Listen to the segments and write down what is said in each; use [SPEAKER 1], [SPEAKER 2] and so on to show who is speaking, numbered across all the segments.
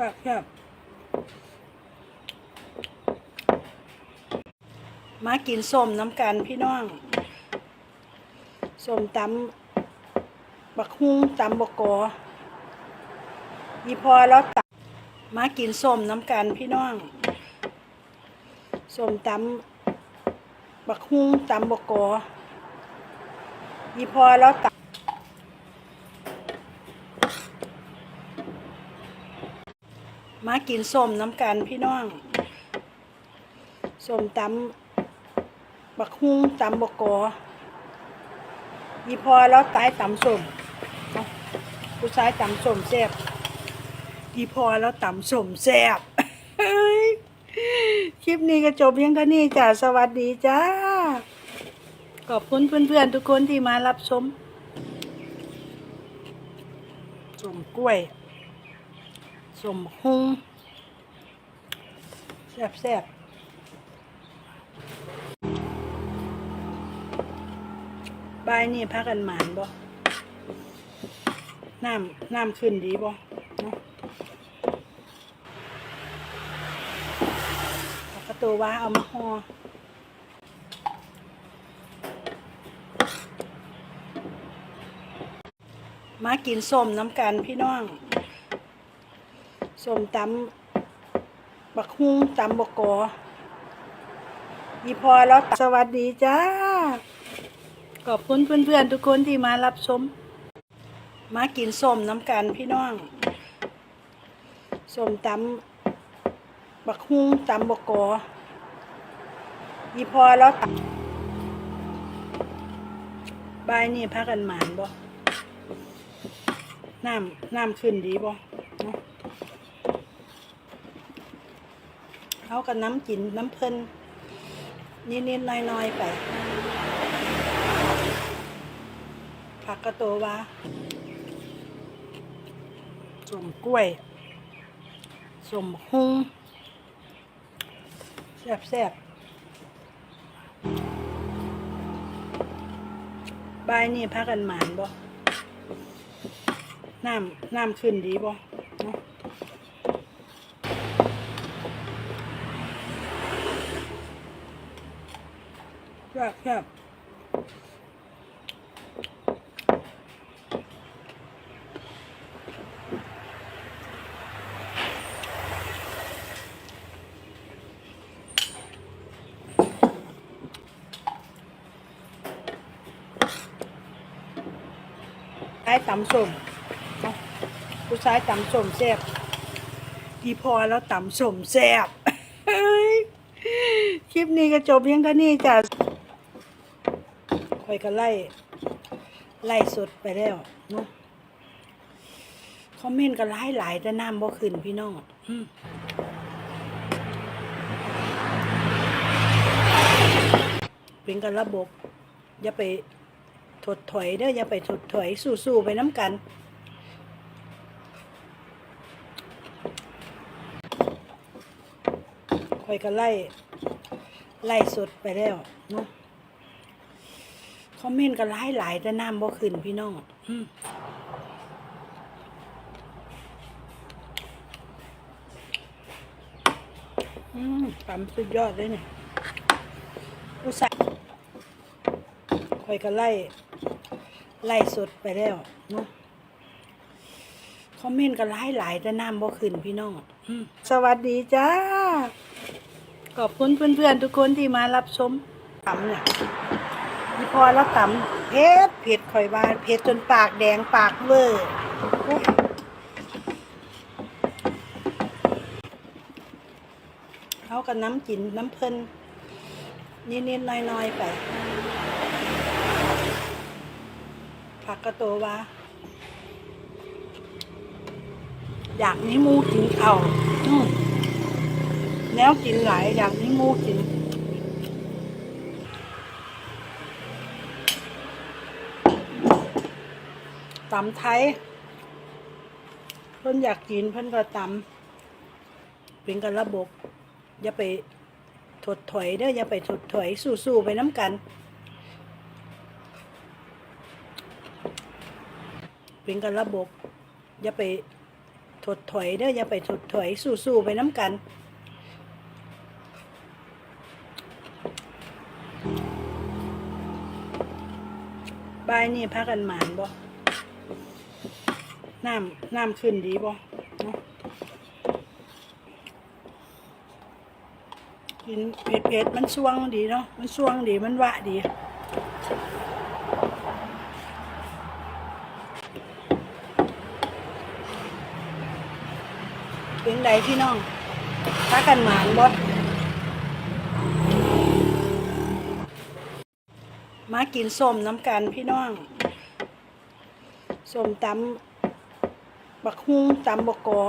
[SPEAKER 1] แบบแบบมากินส้มน้ำกันพี่น้องส้มตำบักฮุ้งตำบกกอยีพอแล้วตำมากินส้มน้ำกันพี่น้องส้มตำบักฮุ้งตำบกกอยีพอแล้วต มากินส้มน้ำกันพี่น้องส้มตำบักฮุ้งตำบกกอยีพอแล้วตายตำส้มผู้ชายตำส้มแซ่บยีพอแล้วตำส้มแซ่บคลิปนี้ก็จบเพียงเท่านี้จ้ะสวัสดีจ้า ขอบคุณเพื่อนๆทุกคนที่มารับชมสมกล้วย สมฮุงแซ่บแซ่บบายนี่พักกันหมานบ่น้ำน้ำขึ้นดีบ่เนาะประตูว่าเอามาห่อมากินส้มน้ำกันพี่น้อง สมตำบักฮุ้งตำบกกอยีพอแล้วสวัสดีจ้า ขอบคุณเพื่อนๆ ทุกคนที่มารับชม มากินส้มน้ำกันพี่น้องส้มตำบักฮุ้งตำบกกอยีพอแล้วตบายนี่พักกันหมานบ่น้ำน้ำขึ้นดีบ่เนาะ เอากับน้ำกินน้ำเพลินนิดๆน้อยๆไปผักกระโตวาสมกล้วยสมฮุ้งแซ่บแซ่บๆบายนี่พักกันหมานบ่น้ำน้ำขึ้นดีบ่เนาะ แบบแบบไอ้ตำส้มผู้ชายตำส้มแซ่บพี่พอแล้วตำส้มแซ่บคลิปนี้ก็จบเพียงเท่านี้จ้ะ คอยก็ไล่ ไล่สดไปแล้วเนาะคอมเมนต์ก็หลายหลายแต่น้ำบ่ขึ้นพี่น้องเป็นกันระบบ อย่าไปถดถอยเด้ออย่าไปถดถอยสู้ๆไปน้ำกันคอยก็ไล่ ไล่สดไปแล้วเนาะ คอมเมนต์ก็หลายหลายแต่น้ำบ่ขึ้นพี่น้องอืมตำสุดยอดเลยเนี่ยอุตส่าห์คอยก็ไล่ ไล่สดไปแล้วเนาะคอมเมนต์ก็หลายหลายแต่น้ำบ่ขึ้นพี่น้องอสวัสดีจ้า ขอบคุณเพื่อนๆ ทุกคนที่มารับชมตำเนี่ย พอแล้วตำเผ็ดเผ็ดข่อยว่าเผ็ดจนปากแดงปากเวอร์เอากับน้ำจินน้ำเพลินนิดๆน้อยๆไปผักกระโตวาอยากนี้มูกินเข่าวอืมแนวกินหลายอยางนี้งูกิน ตำไทยเพิ่นอยากกินเพิ่นก็ตำเป็นกันระบบ อย่าไปถดถอยเด้ออย่าไปถดถอยสู้ๆไปน้ำกัน เป็นกันระบบ อย่าไปถดถอยเด้ออย่าไปถดถอยสู้ๆไปน้ำกันบายนี่พักกันหมานบ่ น้ำน้ำขึ้นดีบ่เนาะกินเผ็ดเผ็ดๆมันช่วงดีเนาะมันช่วงดีมันหวะดีเป็นไดพี่น้องพักกันหมานบ่มากินส้มน้ำกันพี่น้องส้มตำ บักฮุ้งตำบกกอ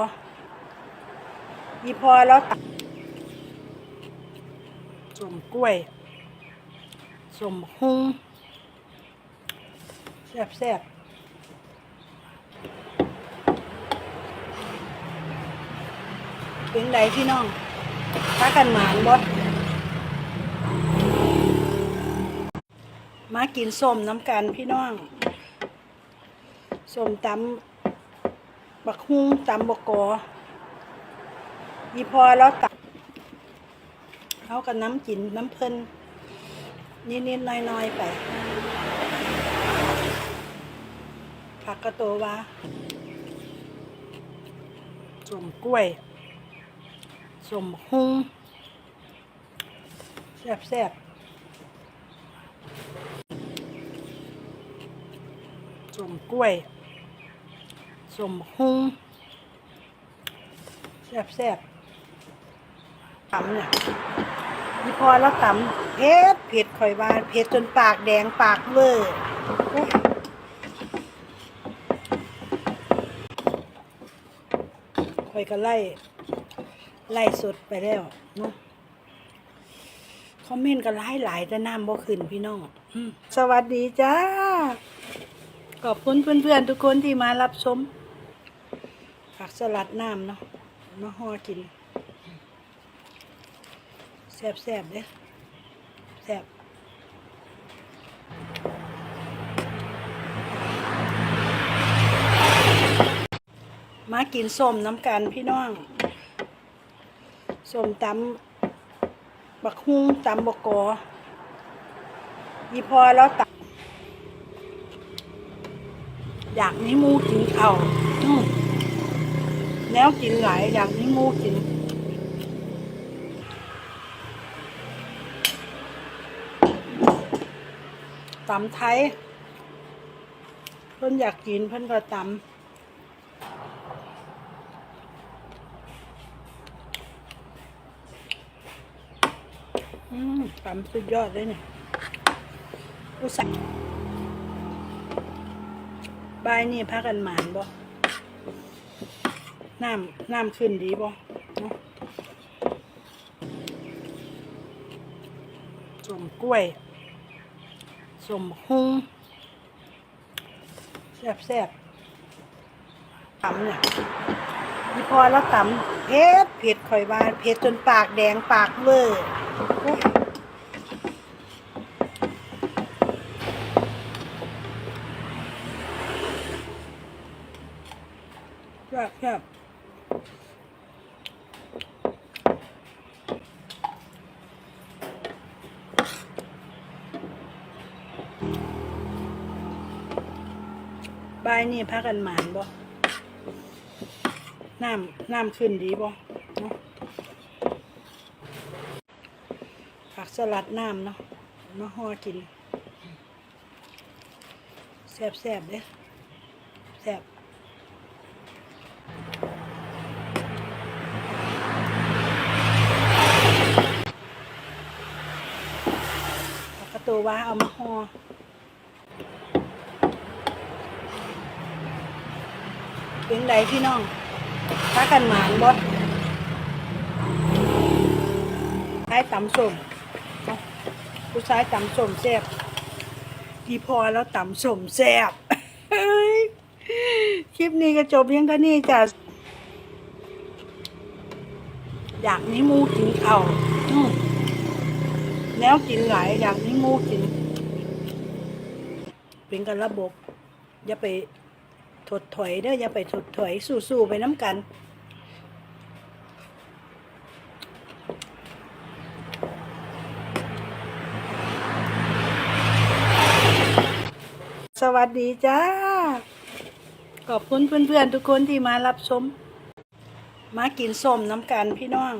[SPEAKER 1] ยี่พอแล้วตส้มกล้วยส้มบักฮุ้งแซ่บแซ่บเป็นไดพี่น้องพักกันหมานบ่มากินส้มน้ำกันพี่น้องส้มตำ บักฮุ้งตำบกกอยีพอแล้วตักเขากับน้ำจินน้ำเพิ่นนิดๆน้อยๆไปผักกระโตวาส้มกล้วยส้มฮุ้งแซ่บๆส้มกล้วย สมฮุ้งแซ่บแซ่บตำเนี่ยนี่พอแล้วตำเผ็ดเผ็ดข่อยว่าเผ็ดจนปากแดงปากเวอร์ข่อยก็ไล่ ไล่สดไปแล้วเนาะคอมเมนต์ก็ไล่หลายแต่น้ำบ่ขึ้นพี่น้องสวัสดีจ้าขอบคุณเพื่อนๆทุกคนที่มารับชม สลัดน้ำเนาะมาห่อกินแซ่บๆเด้อแซ่บมากินส้มน้ำกันพี่น้องส้มตำบักฮุ้งตำบกกอยีพอแล้วตำอยากนี้มูกินข้าวอืม แนวกินหลายอย่ากนี้มูกินตำไทย เพิ่อนอยากกินเพิ่อนก็ตำอืมตำสุดยอดเลยเนี่ยอุตส่าห์บายนี่พักกันหมานบ่ น้ำน้ำขึ้นดีบ่สมกล้วยสมฮุ้งแซ่บแซ่บตำเนี่ยนี่พอแล้วตำเผ็ดเผ็ดข่อยว่าเผ็ดจนปากแดงปากเวอร์แซ่บแซ่บายนี่พักกันหมานบ่น้ำน้ำขึ้นดีบ่เนาะผักสลัดน้ำเนาะมาห่อกินแซ่บแซ่บเด้อแซ่บผักกระตัวว่าเอามาห่อ เป็นไดพี่น้องพักกันหมานบ่ชายตำส้มผู้ชายตำส้มแซ่บดีพอแล้วตำส้มแซ่บเฮ้ยคลิปนี้ก็จบเพียงเท่านี้จ้ะอยากนี้มูกินเขาวอืมแนวกินหลาย อยากนี้มูกิน เป็นกันระบบ อย่าไป ถดถอยเด้ออย่าไปถดถอยสู้ๆไปน้ำกันสวัสดีจ้า ขอบคุณเพื่อนๆทุกคนที่มารับชม มากินส้มน้ำกันพี่น้อง